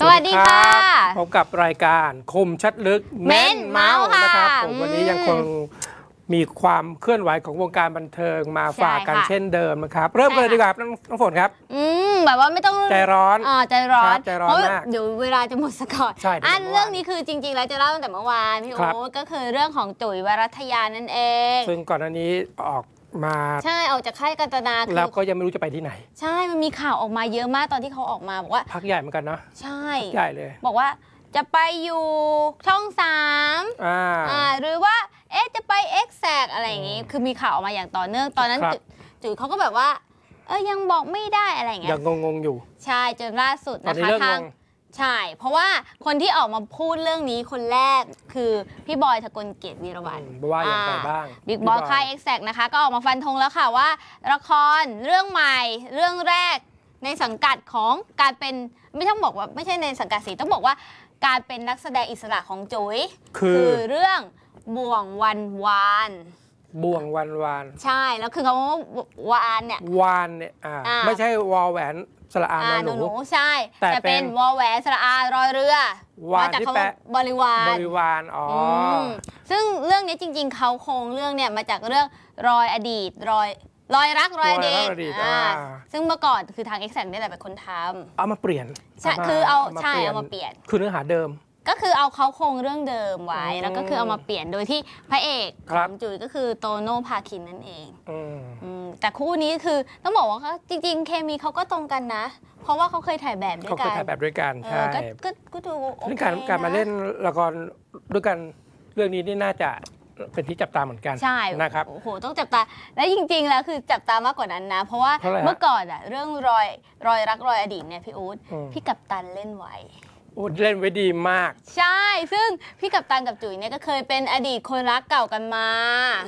สวัสดีค่ะ พบกับรายการคมชัดลึกเม้นเมาส์ค่ะนะครับผมอืมวันนี้ยังคงมีความเคลื่อนไหวของวงการบันเทิงมาใช่ฝากกันค่ะเช่นเดิมนะครับ เริ่มกันเลยใช่ดีค่ะกว่าน้องน้องฝนครับ อืมแบบว่าไม่ต้องใจร้อนอ่าใจร้อครันบใจร้อนเพราะมากเดี๋ยวเวลาจะหมดสก่อนใช่เดี๋ยวอะหมดเมื่อวานเรื่องนี้คือจริง ๆ แล้วจะเล่าตั้งแต่เมื่อวานพี่ครับโอ๊ตก็คือเรื่องของจุ๋ยวรัตยานั่นเอง ซึ่งก่อนหน้านี้ออก มาใช่ออกจากค่ายกันตนาคืแล้วก็ยังไม่รู้จะไปที่ไหน ใช่มันมีข่าวออกมาเยอะมากตอนที่เขาออกมาบอกว่า พักใหญ่เหมือนกันเนาะใช่ใหญ่เลย บอกว่าจะไปอยู่ช่องสามอ่าอ่าหรือว่าเอ๊ะจะไป X แซกอะไรอย่างงี้ คือมีข่าวออกมาอย่างต่อเนื่องตอนนั้นครับจุ๋ยจุ๋ยเขาก็แบบว่า เออยังบอกไม่ได้อะไรอย่างเงี้ยัยงงงๆอยู่ ใช่จนล่าสุดตอนนะนี้คะเริ่มทางงง ใช่ เพราะว่าคนที่ออกมาพูดเรื่องนี้คนแรกคือพี่บอยทะกลเกียรติวีรวัตรอืมว่าอย่างไรบ้างบิ๊กบอสค่าย X แซกนะคะ ก็ออกมาฟันธงแล้วค่ะว่า ละครเรื่องใหม่เรื่องแรกในสังกัดของการเป็นไม่ต้องบอกว่าไม่ใช่ในสังกัดสิต้องบอกว่าการเป็นนักแสดงอิสระของจุ๋ยคือเรื่องบ่วงวันวานบ่วงวันวาน ใช่แล้วคือคำว่าวานเนี่ยวานเนี่ยอ่าอ่าไม่ใช่วอลแหวน สระอานอ่าอหหนูนูหนูใช่ แต่แต่เป็นเป็นวอแหวนสระอารอยเรือวานมาจากที่คำว่าแปะบริวารบริวารอ๋ออมซึ่งเรื่องนี้จริง ๆเขาโครงเรื่องเนี่ยมาจากเรื่องรอยอดีตรอยรอยรักรอยอดีรอยรัตกรอยอดีตอ่าอ่าซึ่งเมื่อก่อนคือทาง X แซนี่แหละเป็นคนทเอามาเปลี่ยนำใช่มคือเอามใช่ปลี่ยนเอามาเปลี่ยน คือเนื้อหาเดิม ก็คือเอาเขาโครงเรื่องเดิมไว้อืมแล้วก็คือเอามาเปลี่ยนโดยที่พระเอกขครัอบงจุ๋ยก็คือโตโน่พาคินนั่นเองอืมอืม แต่คู่นี้คือต้องบอกว่าเขาจริง ๆ เคมีเขาก็ตรงกันนะ เพราะว่าเขาเคยถ่ายแบบด้วเขายเคกัยนถ่ายแบบด้วยกันเอใช่อก็ก็ก็ดูโอเรื่องเคการการมาะเล่นละครด้วยกันเรื่องนี้นี่น่าจะเป็นที่จับตาเหมือนกันใช่นะครับ โอ้โหต้องจับตา และจริง ๆ แล้วคือจับตามากกว่านั้นนะ เพราะว่าเพราะอะไรฮะ เมื่อก่อนอะเรื่องรอยรอยรักรอยอดีตเนี่ยพี่อู๊ดอืมพี่กัปตันเล่นไว้ โอ้เล่นไว้ดีมาก ใช่ ซึ่งพี่กัปตันกับจุ๋ยเนี่ยก็เคยเป็นอดีตคนรักเก่ากันมา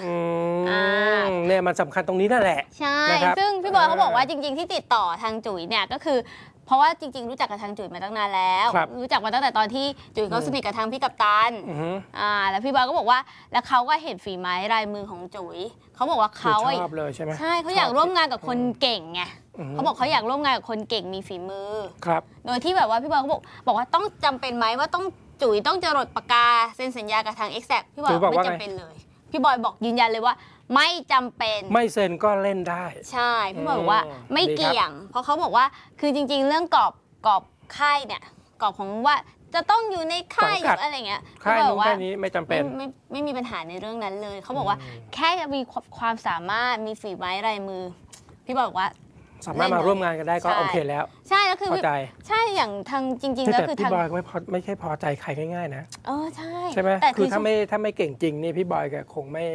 อือ่ามเนี่ยมันสำคัญตรงนี้นั่นแหละ ใช่ นะครับซึ่งพี่บอยเขาบอกว่าอ่าจริง ๆ ที่ติดต่อทางจุ๋ยเนี่ยก็คือ เพราะว่าจริง ๆ รู้จักกับทางจุ๋ยมาตั้งนานแล้ว ครับรู้จักมาตั้งแต่ตอนที่จุ๋ยเขาอืมสนิทกับทางพี่กัปตันอือฮึอ่าแล้วพี่บอยก็บอกว่า แล้วเขาก็เห็นฝีไม้ลายมือของจุ๋ยเขาบอกว่าเขาคืออะชอบเลยใช่ไหมใช่เขาอยากร่วมงานกับคนเก่งไงอือฮึ เขาบอกเขาอยากร่วมงานกับคนเก่งมีฝีมือ ครับ โดยที่แบบว่าพี่บอยเขาบอกบอกว่าต้องจำเป็นไหมว่าต้องจุ๋ยต้องจรดปากกาเซ็นสัญญากับทาง e x a c t พี่บอยจุ๋ยบอกไม่ว่าไงจำเป็นเลย พี่บอยบอกยืนยันเลยว่า ไม่จำเป็น ไม่เซ็นก็เล่นได้ ใช่พี่บอยบอกว่าอืมไม่ดีครับเกี่ยง เพราะเขาบอกว่าคือจริง ๆ เรื่องกรอบกรอบค่ายเนี่ยกรอบของว่าจะต้องอยู่ในค่ายอยู่อะไรเงี้ยค่ายพี่บนู้อนกว่าแค่นี้ไม่จำเป็นไม่ไม่ไม่มีปัญหาในเรื่องนั้นเลย เขาบอกว่าอืมแค่มีความสามารถมีฝีไม้ลายมือ พี่บอยบอกว่า สามารถมาร่วมงานกันได้ก็ใช่ โอเคแล้ว ใช่แล้วคือเข้าใจใช่อย่างทางจริง ๆ แล้วแต่คือพี่ทางบอยก็ไม่พอไม่ใช่พอใจใครง่ายๆนะ เออใช่ใช่ไหมแต่คือถ้าไม่ถ้าไม่เก่งจริงนี่พี่บอยก็คงไม่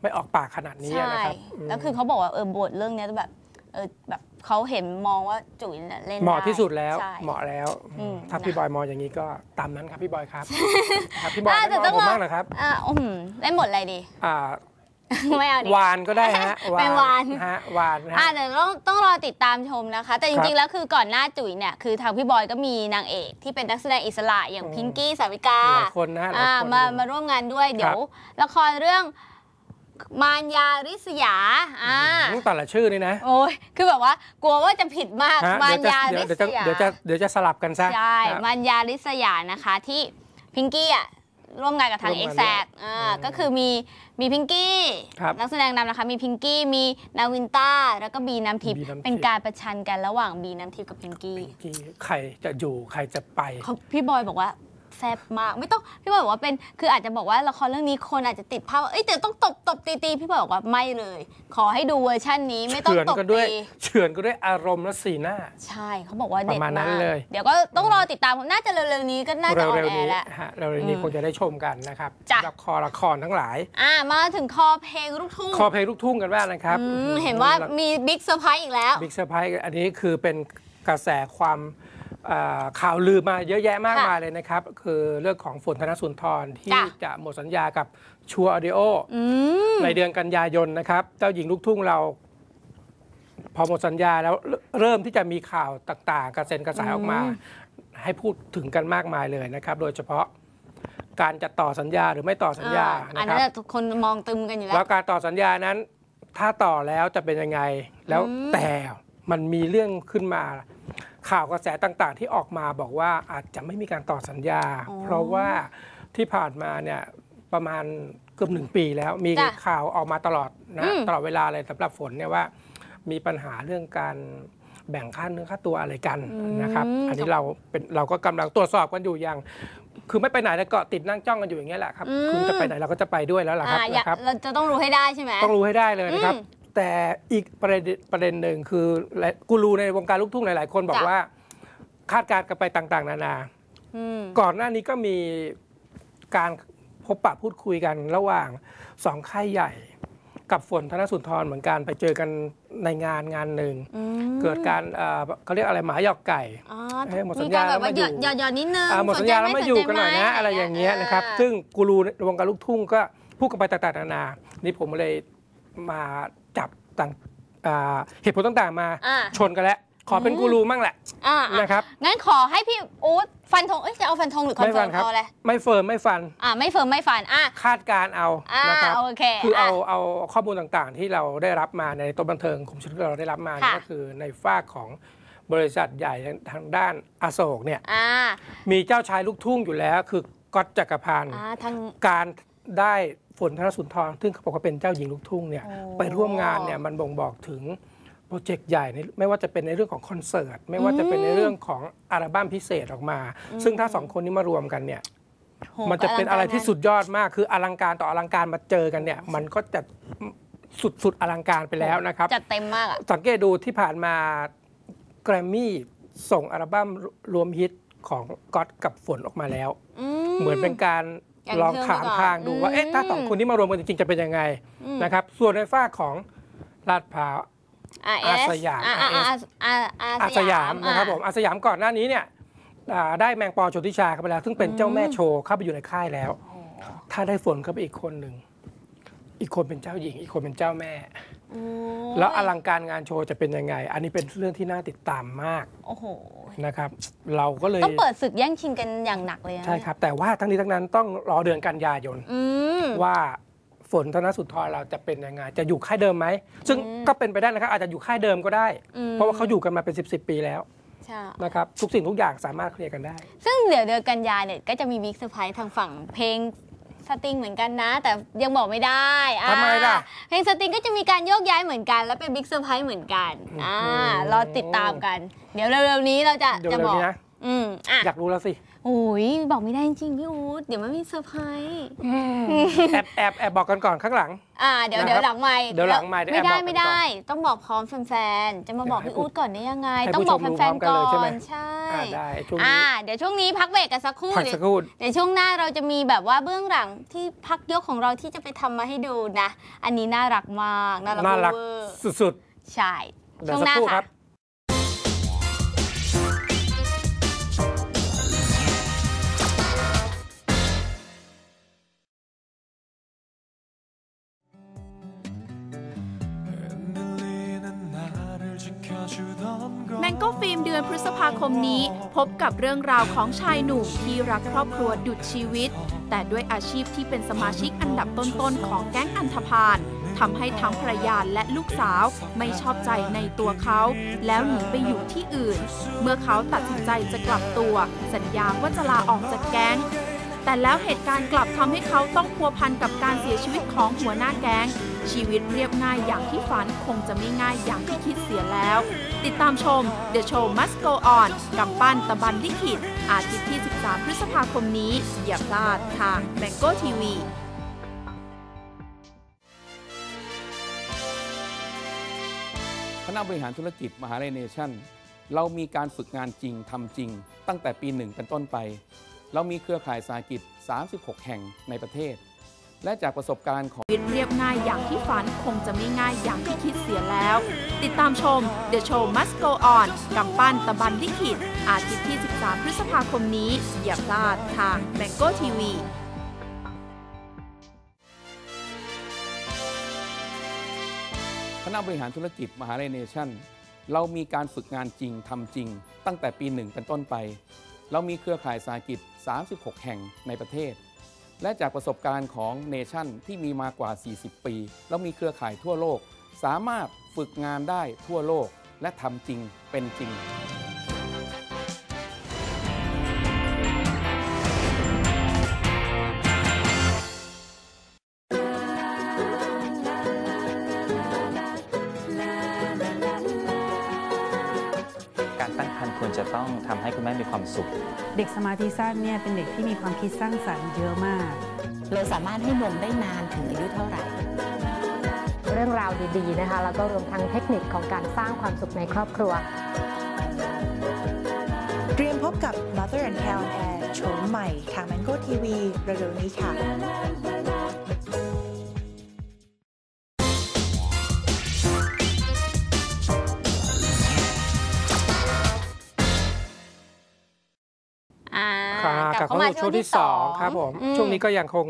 ไม่ออกปากขนาดนี้ใช่นะครับมแล้วคือเขาบอกว่าเออบทเรื่องเนี้ยแบบเออแบบเขาเห็นมองว่าจุ๋ยเนี่ยเล่นเหมาะได้ที่สุดแล้ว ใช่ เหมาะแล้วอืมถ้านะพี่บอยมองอย่างนี้ก็ตามนั้นครับพี่บอยครับ ครับพี่บอยอ่าไม่แต่มองต้องผมรอมากนะครับอ่าอืมเล่นบทอะไรดี อ่าไม่เอาดิวานก็ได้ฮะเป็นวาน ฮะวานนะอ่าฮะแต่ต้องต้องรอติดตามชมนะคะ แต่จครัริงบๆแล้วคือก่อนหน้าจุ๋ยเนี่ยคือทางพี่บอยก็มีนางเอกที่เป็นนักแสดงอิสระอย่างอืม พิงกี้สาวิกาหลายคนนะฮะหลายอ่าคน มามาร่วมงานด้วยเดี๋ยวละครเรื่อง มารยาริษยาอ่าอืมแต่ละชื่อนี่นะ โอ้ยคือแบบว่ากลัวว่าจะผิดมากฮะมารเดี๋ยวยาจะริเดี๋ยวษจะยาเดี๋ยวจะเดี๋ยวจะสลับกันซะใช่ครับมารยาริษยานะคะที่พิงกี้อะร่วมงานกับทาง ร่วเอ็มกงานแซกด้วยอ่าอืมก็คือมีมีพิงกี้ครับนักแสดงนำนะคะ มีพิงกี้มีนาวินต้าแล้วก็บีน้ำทิพย์บีน้ำทิพย์ เป็นการประชันกันระหว่างบีน้ำทิพย์กับพิงกี้ ที่ใครจะอยู่ใครจะไป เขาพี่บอยบอกว่า แซ่บมาก ไม่ต้องพี่บอยบอกว่าเป็นคืออาจจะบอกว่าละครเรื่องนี้คนอาจจะติดภาพว่าเอ้ยแต่ต้องตบตบตีตีพี่บอยบอกว่าไม่เลย ขอให้ดูเวอร์ชั่นนี้ไม่ต้องเฉือนตบก็ด้วยตีเฉือนก็ด้วยอารมณ์และสีหน้า ใช่เขาบอกว่าเด็ดประมาณนั้นกเลย เดี๋ยวก็ต้องรอติดตามน่าจะเร็วๆนี้ก็น่าจะออนเร็วแอๆนี้ร์แล้ว ฮะเร็วๆนี้อืมคงจะได้ชมกันนะครับจ้ะละครละครทั้งหลาย อ่ามาถึงคอเพลงลูกทุ่งคอเพลงลูกทุ่งกันบ้างนะครับอืมเห็นว่ามีบิ๊กเซอร์ไพรส์อีกแล้ว บิ๊กเซอร์ไพรส์อันนี้คือเป็นกระแสความเอ่อ ข่าวลือมาเยอะแยะมากค่ะมายเลยนะครับ คือเรื่องของฝนธนสุนทรที่จ้ะจะหมดสัญญากับชัวร์ออดิโออืมในเดือนกันยายนนะครับ เจ้าหญิงลูกทุ่งเรา พอหมดสัญญาแล้วเรเริ่มที่จะมีข่าวต่างๆ กระเซ็นกระสายออกมา ให้พูดถึงกันมากมายเลยนะครับ โดยเฉพาะการจะต่อสัญญาหรือไม่ต่อสัญญาอ่อันนะคนั้รับนทุกคนมองตึมกันอยู่แล้แล้ววการต่อสัญญานั้น ถ้าต่อแล้วจะเป็นยังไง แล้วอืมแต่มันมีเรื่องขึ้นมา ข่าวกระแสต่างๆ ที่ออกมาบอกว่าอาจจะไม่มีการต่อสัญญาอ๋อเพราะว่าที่ผ่านมาเนี่ยประมาณเกือบหนึ่งปีแล้วมีจ้ะข่าวออกมาตลอดอืนะมตลอดเวลาเลยสำหรับฝนเนี่ยว่า มีปัญหาเรื่องการแบ่งค่าเนื้อค่าตัวอะไรกันนะครับ อันนี้เราเป็นเราก็กำลังตรวจสอบกันอยู่อย่าง คือไม่ไปไหนแล้วเกาะติดนั่งจ้องกันอยู่อย่างเงี้ยแหละครับคือจะไปไหนเราก็จะไปด้วยแล้วล่ะครับอ่าอยากนะครับเราจะต้องรู้ให้ได้ใช่ไหมต้องรู้ให้ได้เลยนะครับอืม แต่อีกประเด็นประเด็นหนึ่งคือและกูรูในวงการลูกทุ่งหลาย ๆ คนบอกจ้ะ ว่า คาดการณ์กันไปต่าง ๆ นานา อืมก่อนหน้านี้ก็มีการพบปะพูดคุยกันระหว่างสองค่ายใหญ่ กับฝนธนสุนทรเหมือนกันไปเจอกันในงานงานหนึ่ง อืมเกิดการเอ่อเขาเรียกอะไรหมาหยอกไก่ อ๋อเอ้ยหมดสัมีญกาญารแบบว่าแล้วมาอยู่ หยอดหยอดนิดนึงอ่าหมดสัญญาแล้วมาอยู่กันหน่อยนะ อะไรอย่างเงี้ยนะครับอ่าซึ่งกูรูในวงการลูกทุ่งก็พูดกันไปต่างๆนานา นี่ผมเลยมา จับต่างอ่าเหตุผลต่างๆมา อ่า ชนกันแล้วขอเป็นกูรูมั่งแหละ อ่านะครับ งั้นขอให้พี่อู๊ดฟันธงเอ้ยจะเอาฟันธงหรือคอนไม่เฟิฟัร์นมครับเอาอะไรไม่เฟิร์มไม่ฟันอ่าไม่เฟิร์มไม่ฟันอะคาดการณ์เอาอ่านะครับ โอเคคือเอาอะเอาข้อมูลต่างๆ ที่เราได้รับมาในตัวบันเทิงของชุดที่เราได้รับมาเนี่ยค่ะ ก็คือในฝากของบริษัทใหญ่ทางด้านอโศกเนี่ยอ่ามีเจ้าชายลูกทุ่งอยู่แล้ว คือก๊อตจักรพันธ์ อ่าทาง การได้ ฝนธนสุนทรซึ่งเขาบอกว่าเป็นเจ้าหญิงลูกทุ่งเนี่ยโอ้ไปร่วมงานเนี่ยมันบ่งบอกถึงโปรเจกต์ใหญ่ในไม่ว่าจะเป็นในเรื่องของคอนเสิร์ต ไม่ว่าจะเป็นในเรื่องของอัลบั้มพิเศษออกมา ซึ่งถ้าสองคนนี้มารวมกันเนี่ยโหมันจะเป็นอะไรที่กสุดยอดมากคืออลังการต่ออลังการมาเจอกันเนี่ย มันก็จะสุดสุดอลังการไปแล้วนะครับจัดเต็มมากอะสังเกตดูที่ผ่านมาแกรมมี่ส่งอัลบั้มรวมฮิตของก๊อตกับฝนออกมาแล้ว เหมือนเป็นการอย่าง ลองเชิงถามไปก่อนทางดูว่าอืมเอ๊ะถ้าสองคนนี้มารวมกันจริงๆจะเป็นยังไงนะครับ ส่วนในฝ้ากของลาดพร้าวอ่าอาสยามอ่าอ่าอ่าอ่าอ่าอาสยามนะครับผมอาสยามก่อนหน้านี้เนี่ยอ่าได้แมงปอชนทิชาเข้าไปแล้ว ซึ่งเป็นเจ้าแม่โชว์เข้าไปอยู่ในค่ายแล้ว ถ้าได้ฝนเข้าไปอีกคนหนึ่ง อีกคนเป็นเจ้าหญิง อีกคนเป็นเจ้าแม่โอ้ แล้วอลังการงานโชว์จะเป็นยังไง อันนี้เป็นเรื่องที่น่าติดตามมากโอ้โหนะครับ เราก็เลยต้องเปิดศึกแย่งชิงกันอย่างหนักเลยนะใช่ครับ แต่ว่าทั้งนี้ทั้งนั้นต้องรอเดือนกันยายนอืมว่าฝนธนสุนทรเราจะเป็นยังไง จะอยู่ค่ายเดิมไหม ซึ่งก็เป็นไปได้นะครับ อาจจะอยู่ค่ายเดิมก็ได้อืมเพราะว่าเขาอยู่กันมาเป็น 10บปีแล้วใช่นะครับทุกสิ่งทุกอย่างสามารถเคลียร์กันได้ ซึ่งเดี๋ยวเดือนกันยาเนี่ยก็จะมีบิ๊กเซอร์ไพรส์ทางฝั่งเพลง สตริงเหมือนกันนะ แต่ยังบอกไม่ได้อ่าทำไมล่ะ เพลงสตริงก็จะมีการโยกย้ายเหมือนกัน และเป็นบิ๊กเซอร์ไพรส์เหมือนกันอ่าอืมรอติดตามกัน เดี๋ยวเร็วๆนี้เราจะเดี๋ยวจะเร็บวอก นี้นะอืมอะ อยากรู้แล้วสิ โอ้ยบอกไม่ได้จริงๆพี่อู๊ดเดี๋ยวมันมีเซอร์ไพรส์แอบแอบแอบบอกกันก่อนข้างหลัง อ่าเดี๋ยวนะครับเดี๋ยวหลังไม่เดี๋ยวหลังไมค์เดี๋ยวไม่ได้แอบบอกกันไม่ได้ ต้องบอกพร้อมแฟนๆจะมาบอกให้พี่ผู้อู๊ดก่อนได้ยังไงให้ต้องผู้บอกชมรู้แฟนพร้อมๆกันก่เลอยใช่ไหมนใช่อ่าได้ช่วงอ่านี้เดี๋ยวช่วงนี้พักเบรกกันสักครู่พักเดี๋ยวสักครู่เดี๋ยวช่วงหน้าเราจะมีแบบว่าเบื้องหลังที่พักยกของเราที่จะไปทำมาให้ดูนะ อันนี้น่ารักมากน่ารักน่ารักเวอร์สุดใช่ๆเดี๋ยช่ววงสักหน้าครู่คค่ะ อนพฤษภาคมนี้พบกับเรื่องราวของชายหนุ่มที่รักครอบครัวดุจชีวิต แต่ด้วยอาชีพที่เป็นสมาชิกอันดับต้นๆของแก๊งอันธพาลทำให้ทั้งภรรยาและลูกสาวไม่ชอบใจในตัวเขา แล้วหนีไปอยู่ที่อื่น เมื่อเขาตัดสินใจจะกลับตัว สัญญาว่าจะลาออกจากแก๊งแต่แล้วเหตุการณ์กลับทำให้เขาต้องพัวพันกับการเสียชีวิตของหัวหน้าแก๊ง ชีวิตเรียบง่ายอย่างที่ฝันคงจะไม่ง่ายอย่างที่คิดเสียแล้ว ติดตามชม The Show Must Go On กำปั้นตะบันลิขิต อาทิตย์ที่ 13 พฤษภาคมนี้ อย่าพลาดทาง Mango TV คณะบริหารธุรกิจมหาลัยเนชั่น เรามีการฝึกงานจริงทำจริง ตั้งแต่ปีหนึ่งเป็นต้นไป เรามีเครือข่ายสาหกิจ 36 แห่งในประเทศ และจากประสบการณ์ของชีวิตเรียบง่ายอย่างที่ฝันคงจะไม่ง่ายอย่างที่คิดเสียแล้ว ติดตามชม The Show Must Go On กำปั้นตะบันลิขิต อาทิตย์ที่ 13 พฤษภาคมนี้ อย่าพลาดทาง Mango TV คณะบริหารธุรกิจมหาลัยเนชั่น เรามีการฝึกงานจริงทำจริง ตั้งแต่ปีหนึ่งเป็นต้นไป เรามีเครือข่ายสาหกิจ 36 แห่งในประเทศ และจากประสบการณ์ของเนชั่นที่มีมากว่า 40 ปี แล้วมีเครือข่ายทั่วโลก สามารถฝึกงานได้ทั่วโลก และทำจริงเป็นจริง จะต้องทำให้คุณแม่มีความสุข เด็กสมาธิสั้นเนี่ยเป็นเด็กที่มีความคิดสร้างสรรค์เยอะมาก เราสามารถให้นมได้นานถึงอายุเท่าไหร่ เรื่องราวดีๆนะคะแล้วก็รวมทั้งเทคนิคของการสร้างความสุขในครอบครัว เตรียมพบกับ Mother and Care on Air โฉมใหม่ทาง Mango TV เร็วๆนี้ค่ะ วงที่สองครับผม อืช่วงนี้ก็ยังคง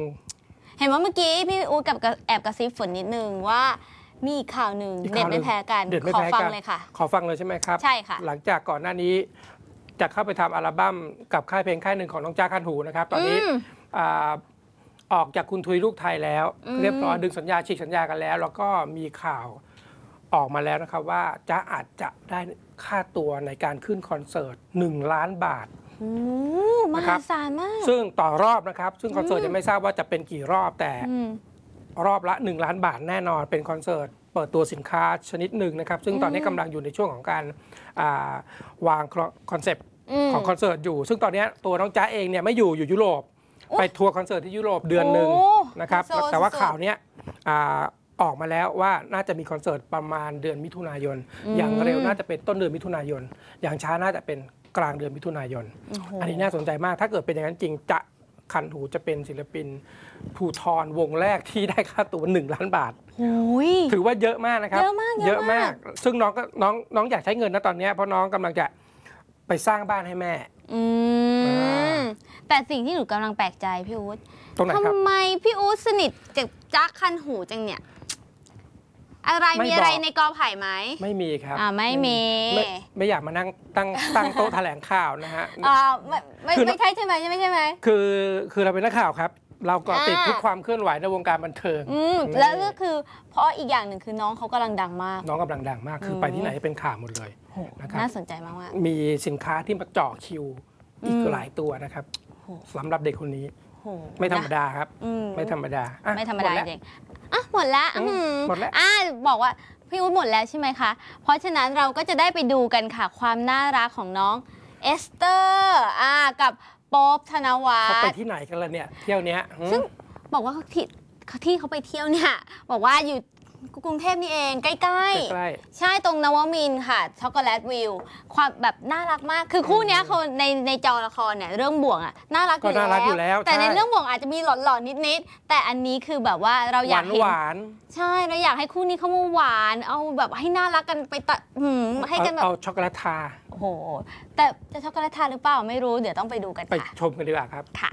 เห็นว่าเมื่อกี้พี่อู๊ดกับกระแอบกระซิบฝนนิดนึงว่า มีอีกข่าวหนึ่งอีกเด็ดข่าวหนึ่ไม่ง แพ้กัน เด็ดไม่ขอแพ้ฟังกันเลยค่ะ ขอฟังเลยใช่ไหมครับ ใช่ค่ะ หลังจากก่อนหน้านี้จะเข้าไปทำอัลบั้มกับค่ายเพลงค่ายหนึ่งของน้องจ้าคันหูนะครับ ตอนนี้อืม อ่าออกจากคุณทุยลูกไทยแล้ว อืม เรียบร้อยดึงสัญญาฉีกสัญญากันแล้ว แล้วก็มีข่าวออกมาแล้วนะครับว่าจ้าอาจจะได้ค่าตัวในการขึ้นคอนเสิร์ต1ล้านบาท โอ้มนะครัหาบศาลมาก ซึ่งต่อรอบนะครับ ซึ่งคอนเสิร์ตยังไม่ทราบว่าจะเป็นกี่รอบแต่อืม รอบละ 1 ล้านบาทแน่นอน เป็นคอนเสิร์ตเปิดตัวสินค้าชนิดหนึ่งนะครับ ซึ่งตอนนี้กำลังอยู่ในช่วงของการอ่าวางคอนเซปต์ม ของคอนเสิร์ตอยู่ ซึ่งตอนนี้ตัวน้องจ้าเองเนี่ยไม่อยู่อยู่ยุโรป โอ้ไปทัวร์คอนเสิร์ตที่ยุโรปเดือนหนึ่งโอ้นะครับไฮโซแต่ว่าสุดๆข่าวเนี้ยอ่าออกมาแล้วว่าน่าจะมีคอนเสิร์ตประมาณเดือนมิถุนายน อืม อย่างเร็วน่าจะเป็นต้นเดือนมิถุนายน อย่างช้าน่าจะเป็น กลางเดือนมิถุนายนโอ้โหอันนี้น่าสนใจมาก ถ้าเกิดเป็นอย่างนั้นจริงจะคันหูจะเป็นศิลปินภูทรวงแรกที่ได้ค่าตัวหนึ่งล้านบาทโอ้ยถือว่าเยอะมากนะครับ เยอะมาก เยอะมาก ซึ่งน้องก็น้องน้องอยากใช้เงินนะตอนเนี้ยเพราะน้องกำลังจะไปสร้างบ้านให้แม่อือ่ามแต่สิ่งที่หนูกำลังแปลกใจพี่อู๊ดตรงไหนครับทำไมพี่อู๊ดสนิทกับจักคันหูจังเนี่ย อะไรไม่มีอะไรบอก ในกอไผ่ไหมไม่มีครับอ่าไม่มีไม่ไม่อยากมานั่งตั้งตั้งโต๊ะแถลงข่าวนะฮะ อ่าไม่ไม่คือ ไม่ใช่ใช่ไหมใช่ไหมใช่ไหม คือคือเราเป็นนักข่าวครับ เราก็ติดอ่า ทุกความเคลื่อนไหวในวงการบันเทิง อืมแล้วก็คือเพราะอีกอย่างหนึ่งคือน้องเขากำลังดังมาก น้องกำลังดังมากคือมไปที่ไหนเป็นข่าวหมดเลยโหนะครับ น่าสนใจมากมากมีสินค้าที่มาเจ่อคิว อีกอืมหลายตัวนะครับโห สำหรับเด็กคนนี้ๆโหไม่ธรรมนะดาครับอืไม่ธรรมดาอะไม่ธรรมดาหแล้วจริงๆ อะหมดแล้วอืมอื้ออหมดแล้วอะบอกว่าพี่อุ้ดหมดแล้วใช่ไหมคะ เพราะฉะนั้นเราก็จะได้ไปดูกันค่ะ ความน่ารักของน้องเอสเตอร์อ่ากับโป๊บธนวัเขาไปฒน์ที่ไหนกันล่ะเนี่ย เที่ยวเนี้ยหืมซึ่งบอกว่าที่ที่เขาไปเที่ยวเนี่ย บอกว่าอยู่ กรุงเทพนี่เองใกล้ใกล้ๆใช่ตรงนวมินทร์ค่ะช็อกโกแลตวิวความแบบน่ารักมาก คือคู่เนี้ยเขาในในจอละครเนี่ยเรื่องบ่วงอะน่ารักก็น่ารักอยู่แล้วแต่ในใช่เรื่องบ่วงอาจจะมีหลอนๆนิดๆแต่อันนี้คือแบบว่าเราหายอาวกนเห็นหวานใช่เราอยากให้คู่นี้เขามาหวาน เอาแบบให้น่ารักกันไปตะหืมให้กันแบบเอาช็อกโกแลตทา โอ้โห แต่จะช็อกโกแลตทานหรือเปล่าไม่รู้เดี๋ยวต้องไปดูกันไปค่ะชมกันดีกว่าครับ ค่ะ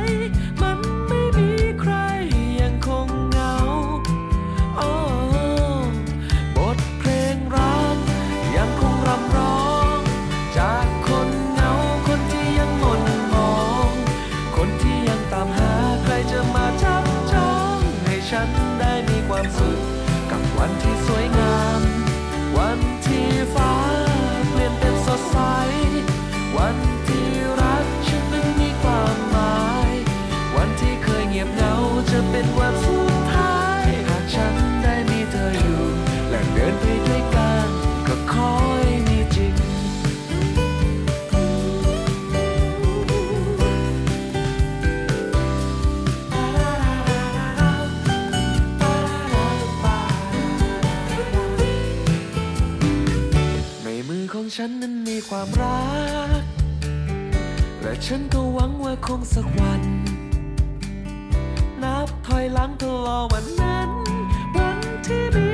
ย ฉันนั้นมีความรัก และฉันก็หวังว่าคงสักวัน นับถอยหลังตลอดวันนั้น วันที่มี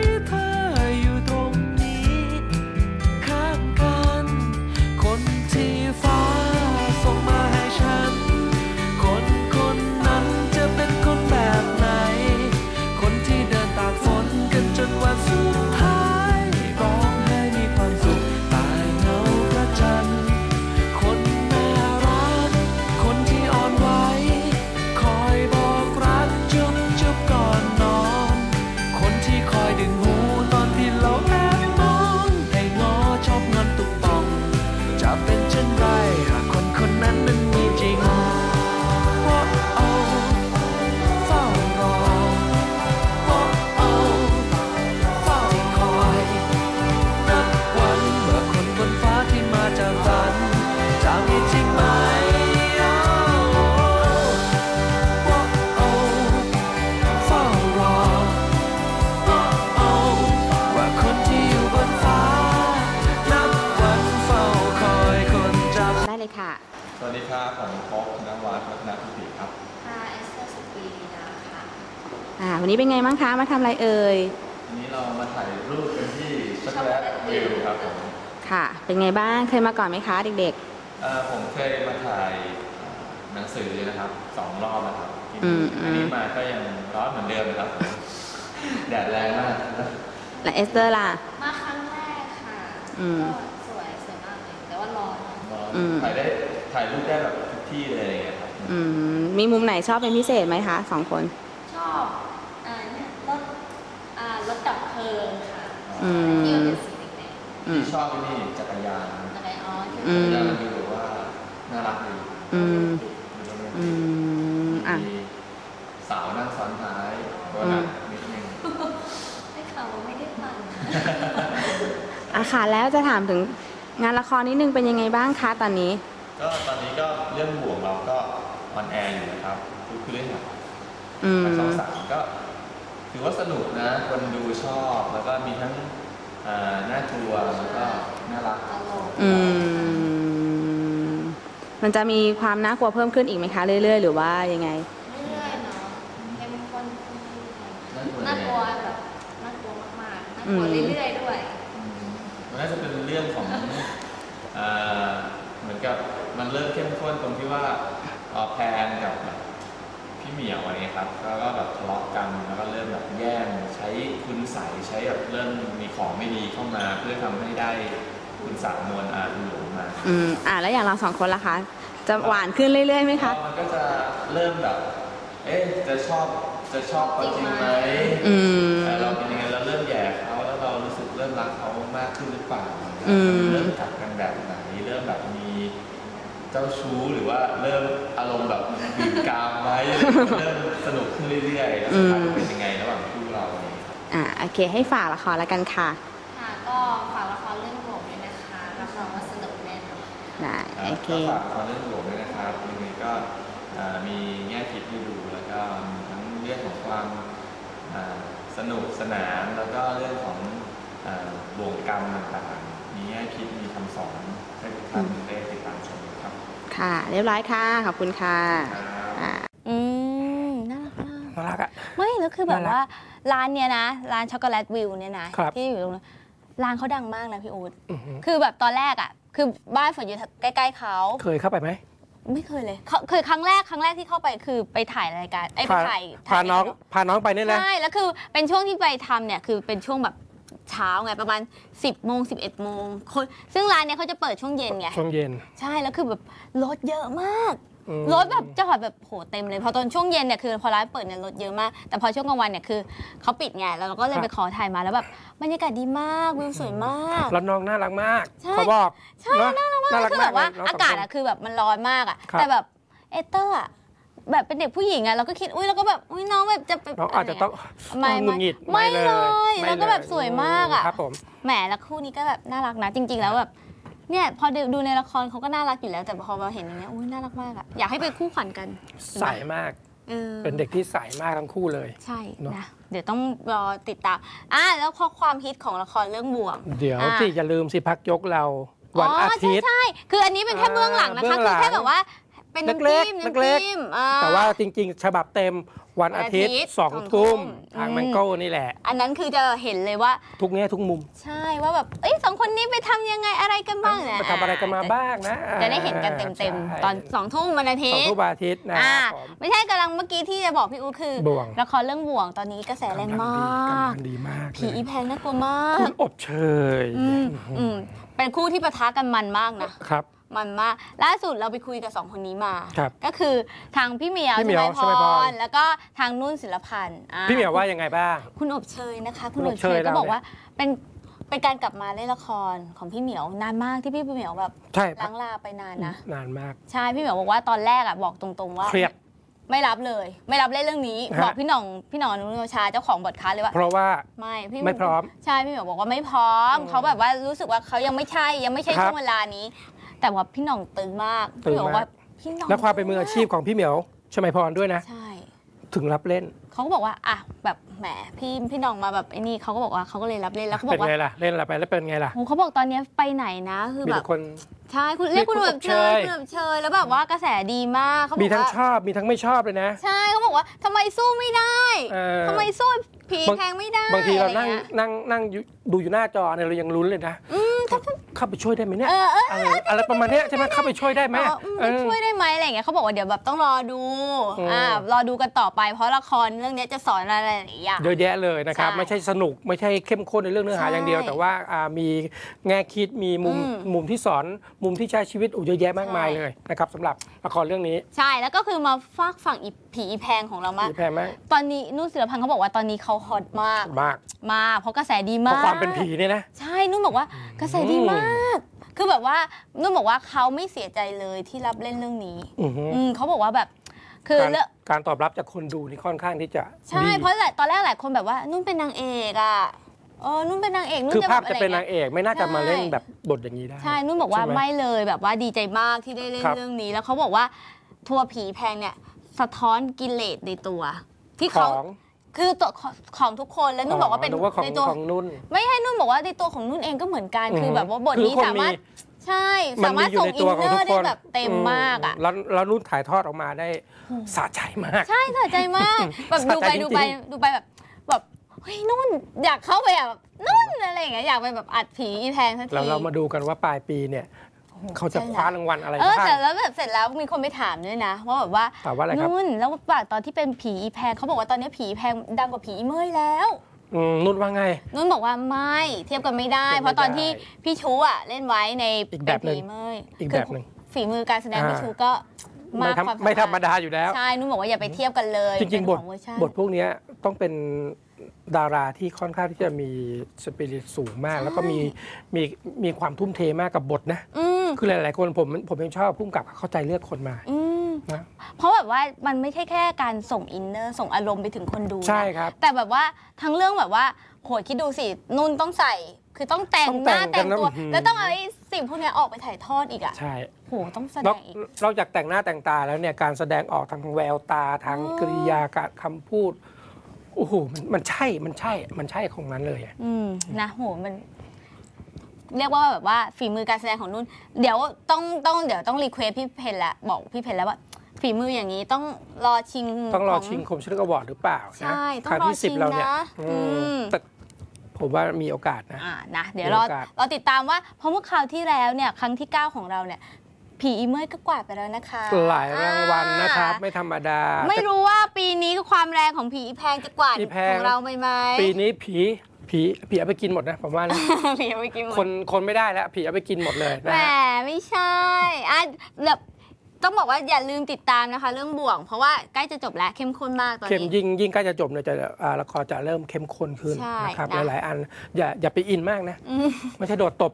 วันนี้เป็นไงบ้างคะ มาทำอะไรเอ่ย วันนี้เรามาถ่ายรูปกันที่ช็อกโกแลตวิวครับผมค่ะ เป็นไงบ้าง เคยมาก่อนไหมคะเด็กเอ่อผมเคยมาถ่ายหนังสือนะครับสองรอบนะครับที่อืนี่มอืมอันนี้มาก็ยังร้อนเหมือนเดิมนะครับผมแดดแรงมากๆและเอสเตอร์ล่ะ มาครั้งแรกค่ะอืม ก็สวยสวยมากเลยแต่ว่าร้อนร้อนอืม ถ่ายได้ถ่ายรูปได้แบบทุกที่เลยอะไรอย่างเงี้ยครับอืม มีมุมไหนชอบเป็นพิเศษไหมคะสองคน ชอบอ่าเนี่ยรถอ่ารถดับเพลิงค่ะ อืมที่มันเป็นสีแดงอืมที่ชอบที่นี่จักรยานๆอะไรอ๋อที่อืจักรมยานมันดูแบบว่าน่ารักดีอืมดูโรแมนอืติกมอะมีสาวนั่งซ้อนท้ายก็หนักนิดนึงได้ข่าวว่าไม่ได้ปั่นอะค่ะแล้วจะถามถึงงานละครนิดนึงเป็นยังไงบ้างคะตอนนี้ ก็ตอนนี้ก็เรื่องบ่วงเราก็ออนแอร์อยู่นะครับทุกเรื่องอืมทางช่องสามก็ ถือว่าสนุกนะ คนดูชอบแล้วก็มีทั้งอ่าน่ากลัวแล้วก็น่ารักตลกอืม มันจะมีความน่ากลัวเพิ่มขึ้นอีกไหมคะเรื่อย ๆ หรือว่ายังไง เรื่อยๆเนาะเข้มข้นขึ้นน่ากลัวน่ากลัวแบบน่ากลัวมากๆน่ากลัวเรื่อยๆด้วย อืมมันน่าจะเป็นเรื่องของอ่าเหมือนกับมันเริ่มเข้มข้นตรงที่ว่าเอ่อแพนกับแบบ พี่เหมียวอะไรเงี้ยครับก็ก็แบบทะเลาะกันแล้วก็เริ่มแบบแย่งใช้คุณใสยใช้แบบเริ่มมีของไม่ดีเข้ามาเพื่อทำให้ได้คุณสามนวลอาคุณหลวงมา อืมอะแล้วอย่างเราสองคนล่ะคะ จะหวานขึ้นเรื่อยๆไหมคะ มันก็จะเริ่มแบบ เอ๊ะ จะชอบ จะชอบเขาจริงไหมอืมแต่เราเป็นยังไงเราเริ่มแย่เขาแล้วเรารู้สึกเริ่มรักเขามากขึ้นหรือเปล่าอืม เริ่มจับกันแบบไหนเริ่มแบบมี เจ้าชู้หรือว่าเริ่มอารมณ์แบบดื่มกามไหมเริ่มสนุกขึ้นเรื่อยๆแล้วสุดท้ายจะเป็นยังไงระหว่างคู่เราเนี่ยอะโอเค ให้ฝากละครแล้วกันค่ะค่ะก็ฝากละครเรื่องโบกด้วยนะคะรับรองว่าสนุกแน่นอนได้ครับโอเคก็ฝากความเรื่องหลวงด้วยนะครับยังไงก็อ่ามีแง่คิดให้ดูแล้วก็มีทั้งเรื่องของความอ่าสนุกสนานแล้วก็เรื่องของอ่าบ่วงกรรมต่างๆมีแง่คิดมีคำสอนให้ทุกท่านได้ติดตามชม ครับค่ะ เรียบร้อยค่ะ ขอบคุณค่ะอะอืมน่ารักมากน่ารักอะไม่แล้วคือแบบน่ารักว่าร้านเนี้ยนะ ร้านช็อกโกแลตวิวเนี่ยนะครับ ที่อยู่ตรงนั้นร้านเขาดังมากนะพี่อู๊ดอื้อหือคือแบบตอนแรกอะ คือบ้านฝนอยู่ใกล้ๆเขาเคยเข้าไปไหมไม่เคยเลยเขาเคยครั้งแรกครั้งแรกที่เข้าไปคือไปถ่ายรายการไอ้ยไปพาถ่ายพาน้องพาน้องไปนี่แหละใช่แล้วคือเป็นช่วงที่ไปทำเนี่ยคือเป็นช่วงแบบ เช้าไงประมาณ 10โมง11โมงคนซึ่งร้านเนี้ยเขาจะเปิดช่วงเย็นไงช่วงเย็น ใช่แล้วคือแบบรถเยอะมากอืม รถแบบจอดแบบโหเต็มเลยพอตอนช่วงเย็นเนี่ยคือพอร้านเปิดเนี่ยรถเยอะมาก แต่พอช่วงกลางวันเนี่ยคือเขาปิดไงแล้วเราก็เลยไปขอถ่ายมาแล้วแบบบรรยากาศดีมากวิวสวยมาก แล้วน้องน่ารักมากใช่ เขาบอกใช่เอะน่ารักมากน่ารักคือมาแบกบว่าเลยน้งสงอากาศคน อะคือแบบมันร้อนมากอะครับ แต่แบบเอเตอร์อะ แบบเป็นเด็กผู้หญิงอะเราก็คิดอุ้ยเราก็แบบอุ้ยน้องแบบจะเป็นน้องอาจจะต้องไม่หงุดหงิดไม่เลเลยไม่แล้วก็แบบสวยมากอะครับผมแหมแล้วคู่นี้ก็แบบน่ารักนะจริง ๆ แล้วแบบเนี่ยพอดูดูในละครเขาก็น่ารักอยู่แล้ว แต่พอมาเห็นอย่างเงี้ยอุ้ยน่ารักมากอะอยากให้เป็นคู่ขวัญกันใสมากเออเป็นเด็กที่ใสมากทั้งคู่เลย ใช่เนอะนะเดี๋ยวต้องรอติดตามอะแล้วพอความฮิตของละครเรื่องบ่วง เดี๋ยวอะที่อย่าลืมสิพักยกเราวันอาทิตย์ใช่ใช่คืออันนี้เป็นแค่เบื้องหลังนะเบื้คะองหลัคืองแค่แบบว่า เป็นน้ำเล็กจิ้มๆน้ำเล็กจิ้มๆอ่ แต่ว่าจริงๆ ฉบับเต็มวันอาทิตย์วันอาทิตย์สองสองทุ่ทุ่มมทางอืม แมงโก้นี่แหละ อันนั้นคือจะเห็นเลยว่า ทุกแง่ทุกมุมใช่ว่าแบบเอ้ยสองคนนี้ไปทำยังไงอะไรกันบ้างเนี่ยไปทำอะไรกันมาบ้างนะจะได้เห็นกันเต็มใช่ๆตอนสองทุ่มวันอาทิสองตย์ทุ่มวันอาทิตย์นะอ่าครับผม ไม่ใช่กำลังเมื่อกี้ที่จะบอกพี่อู๋คือ บ่วง ละครเรื่องบ่วงตอนนี้กระแสแรงมาก กำลังดีมากผีอีแพงน่ากลัวมาคุก ณอบเชยอืมอืมเป็นคู่ที่ปะทะกันมันมากนะ ครับ มันมากล่าสุดเราไปคุยกับสองคนนี้มา ครับก็คือทางพี่เหมียวพี่เหมียวชชมัมายพพร รแล้วก็ทางนุ่นศิลพันธ์อ่า พี่เหมียวว่ายังไงบ้าง คุณอบเชยนะคะ คุณคุณออบบเชเชยยก็เราบอกว่าเป็นเป็นการกลับมาเล่นละครของพี่เหมียวนานมากที่พี่เหมียวแบบใช่ล้างลาไปนานนะนานมาก ใช่พี่เหมียวบอกว่าตอนแรกอะบอกตรงๆว่า เครียด ไม่รับเลย ไม่รับเล่นเรื่องนี้ ฮะ บอกพี่หน่องพี่หน่องอนุโนชาเจ้าของบทค้าเลยว่าเพราะว่า ไม่พี่ไม่พร้อมใช่พี่เหมียวบอกว่าไม่พร้อมอืมเขาแบบว่ารู้สึกว่าเขายังไม่ใช่ยังไม่ใช่ครับ ช่วงเวลานี้ แต่ว่าพี่หน่องตึงมากตึพี่งเหมียวบอกมากว่าพี่หน่องและความเป็นมืออาชีพของพี่เหมียวชมัยพรด้วยนะ ใช่ ถึงรับเล่นเขาก็บอกว่าอะแบบแหมพี่พี่น้องมาแบบไอ้นี่เขาก็บอกว่าเขาก็เลยรับเล่นแล้วเขาบเป็อนกว่าไงล่ะเล่นอะไรไปแล้วเป็นไงล่ะโหเขาบอกตอนเนี้ยไปไหนนะคือมีแบแต่บคน ใช่คุณเรียกคุณมีคุณแบบเชยอบเชยคุณแบบเชยแล้วแบบว่ากระแสดีมากเขาบมีอกทั้งว่าชอบมีทั้งไม่ชอบเลยนะ ใช่เขาบอกว่าทำไมสู้ไม่ได้เออ ทำไมสู้ผีบาง แพงไม่ได้บางทีเราอะไรนั่งงี้ยนั่งนั่งอยู่ดูอยู่หน้าจอเนี่ยเรายังลุ้นเลยนะ เข้าไปช่วยได้ไหมเนี่ยเออเออเอออะไรประมาณเนี้ยใช่ไหมเข้าไปช่วยได้ไหมบอกว่าอืมเออช่วยได้ไหมอะไรอย่างเงี้ยเขาบอกว่าเดี๋ยวแบบต้องรอดูอืมอ่ารอดูกันต่อไป เพราะละครเรื่องเนี้ยจะสอนอะไรหลายอย่างเยอะแยะเลยนะครับใช่ไม่ใช่สนุกไม่ใช่เข้มข้นในเรื่องเนื้อหาใช่อย่างเดียว แต่ว่าอ่ามีแง่คิดมีมุมอืมมุมที่สอนมุมที่ใช้ชีวิตโอ้เยอะแยะมากมายใช่เลยนะครับสำหรับละครเรื่องนี้ ใช่แล้วก็คือมาฝากฝั่งอีผีอีแพงของเรามากมีแพงไหมตอนนี้นุ่นศิลพันธ์เขาบอกว่าตอนนี้เขาฮอตมากมากมากเพราะกระแสดีเพมากราะความเป็นผีเนี่ยนะใช่นุ่นบอกว่า กระแสดีมาก คือแบบว่านุ่นบอกว่าเขาไม่เสียใจเลยที่รับเล่นเรื่องนี้อือฮึ อืมเขาบอกว่าแบบ คือการเรื่องการตอบรับจากคนดูนี่ค่อนข้างที่จะใช่ดีเพราะหลายตอนแรกหลายคนแบบว่า นุ่นเป็นนางเอกอะเออนุ่นเป็นนางเอกนุ่นคือจะภาพแบบจะอะไรเป็นเงี้นายงเอกไม่น่าจะมาใช่เล่นแบบบทอย่างนี้ได้ ใช่ นุ่นบอกว่าใช่หไม่เลยแบบว่าดีใจมากที่ได้เล่นครับ เรื่องนี้ แล้วเขาบอกว่าทัวร์ผีแพงเนี่ย สะท้อนกิเลสในตัว ที่ขเขาอง คือตัวของของทุกคนแล้วนุ่นบอกว่าเป็นนึกว่าของในตัว ของนุ่น ไม่ให้นุ่นบอกว่าในตัวของนุ่นเองก็เหมือนกันอือฮึคือแบบว่าบทคือนี้คนสามารถมีใช่มัสามารถอยู่ส่งในอิตันวเนของอทุกร์คได้นแบบเต็มมากอะ แล้วแล้วนุ่นถ่ายทอดออกมาได้สะใจมาก ใช่สะใจมากแบบดูไปสะใจจริงๆดูไปดูไปแบบแบบเฮ้ยนุ่นอยากเข้าไปอะแบบนุ่นอะไรอย่างเงี้ยอยากไปแบบอัดผีอีแพงสักทีแล้วเรามาดูกันว่าปลายปีเนี่ย เขาจะใช่คว้ารางวัลอะไรเออบ้างแต่แล้วแบบเสร็จแล้วมีคนไปถามด้วยนะว่าแบบว่าถามว่าอะไรครับนุ่นแล้วแบบตอนที่เป็นผีอีแพงเขาบอกว่าตอนนี้ผีอีแพงดังกว่าผีอีเมยแล้วอืมนุ่นว่าไง นุ่นบอกว่าไม่เทียบกันไม่ได้เทียบไม่เพราะตอนได้ที่พี่ชูอะเล่นไว้ในอีกแบบหนึ่งเป็ผีเมยอีกคืแบบหนึ่งฝีมือการแสดงอ่าพี่ชูก็ไม่มากธรรมความไม่ธรรมสาารถดาอยู่แล้วใช่นุ่นบอกว่าอย่าไปเทียบกันเลยจริงๆบเป็ทนของเวอร์ชันบทพวกเนี้ยต้องเป็น ดาราที่ค่อนข้างที่จะมีสปิริตสูงมาก แล้วก็มีมีมีความทุ่มเทมากกับบทนะ อืมคือหลาย ๆ คนผมผมยังชอบพุ่มกับเข้าใจเลือกคนมาอืมนะเพราะแบบว่ามันไม่ใช่แค่การส่งอินเนอร์ส่งอารมณ์ไปถึงคนดูนะใช่ครับ แต่แบบว่าทั้งเรื่องแบบว่าโหคิดดูสินุ่นต้องใส่ คือต้องแต่งต้องหแต่น้างแต่งตัวกันนะอื้อหือ แล้วต้องเอาไอ้สิ่งพวกเนี้ยออกไปถ่ายทอดอีกอะใช่โหต้องแสนดอกงอีก นอกจากแต่งหน้าแต่งตาแล้วเนี่ยการแสดงออกทางแววตาทางอ๋อ กริยาการคำพูด โอ้โหมันมันใช่มันใช่มันใช่ของนั้นเลยอะ อืมนะโหมัน เรียกว่าแบบว่าฝีมือการแสดงของนุ่น เดี๋ยวต้องต้องเดี๋ยวต้องรีเควสพี่เพนละบอกพี่เพนแล้วว่า ฝีมืออย่างนี้ต้องรอชิงต้องรอข ชิงคมชลึกอวอร์ดหรือเปล่าใช่นะต้องครั้งที่รอสิบชิงเราเนี่ยนะอือืมม แต่ผมว่ามีโอกาสนะ อ่านะเดี๋ยวมีรอโอกาสเราติดตามว่าเพราะเมื่อคราวที่แล้วเนี่ยครั้งที่ 9 ของเราเนี่ย ผีอีเมยก็กวาดไปแล้วนะคะหลายรางวัลนะครับอ่าไม่ธรรมดา ไม่รู้ว่าปีนี้ความแรงของผีอีแพงจะกวาดผีแพขงองเราไหมไหมปีนี้ผีผีผีเอาไปกินหมดนะผมว่านะผีเอาไปกินหมดคนคนไม่ได้แล้วผีเอาไปกินหมดเลยแหนะมฮะไม่ใช่อะแบบต้องบอกว่าอย่าลืมติดตามนะคะ เรื่องบ่วง เพราะว่าใกล้จะจบแล้วเข้มข้นมากตอนเข้มนี้ยิ่งยิ่งใกล้จะจบเนี่ยจะอ่าละครจะเริ่มเข้มข้นขึ้นใช่นะครับนะหลายๆอันอย่าอย่าไปอินมากนะอืมไม่ใช่โดดตบ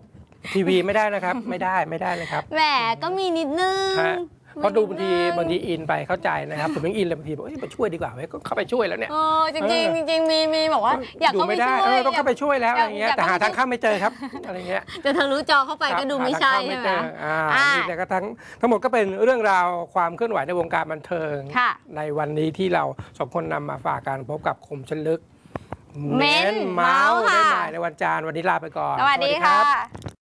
ทีวีไม่ได้นะครับ ไม่ได้ไม่ได้เลยครับ แหมก็มีนิดนึงฮะเพราะดูบางทีนิดนึงบางทีอินไปเข้าใจนะครับผมยังอินเลยบางทีบอกเอ้ยไปช่วยดีกว่าเว้ยก็เข้าไปช่วยแล้วเนี่ยโอ้จริงเออๆจริงๆมีมีบอกว่าอยากดูเข้าไปไม่ได้ช่วยเออต้องเข้าไปช่วยแล้วอะไรเงี้ยอยาก แต่หาเข้าไปทางเข้าไม่เจอครับอะไรเงี้ยจะทะลุจอเข้าไปก็ดูไม่ใช่หาทางใช่เข้าไหมเจออ่าอ่านี่แต่ก็ทั้งทั้งหมดก็เป็นเรื่องราวความเคลื่อนไหวในวงการบันเทิง ค่ะในวันนี้ที่เราสองคนนำมาฝากกันพบกับคมชลึกเม้นเมาส์เมาส์ได้ค่ะ ใหม่ในวันจันทร์วันนี้ลาไปก่อน สวัสดีค่ะ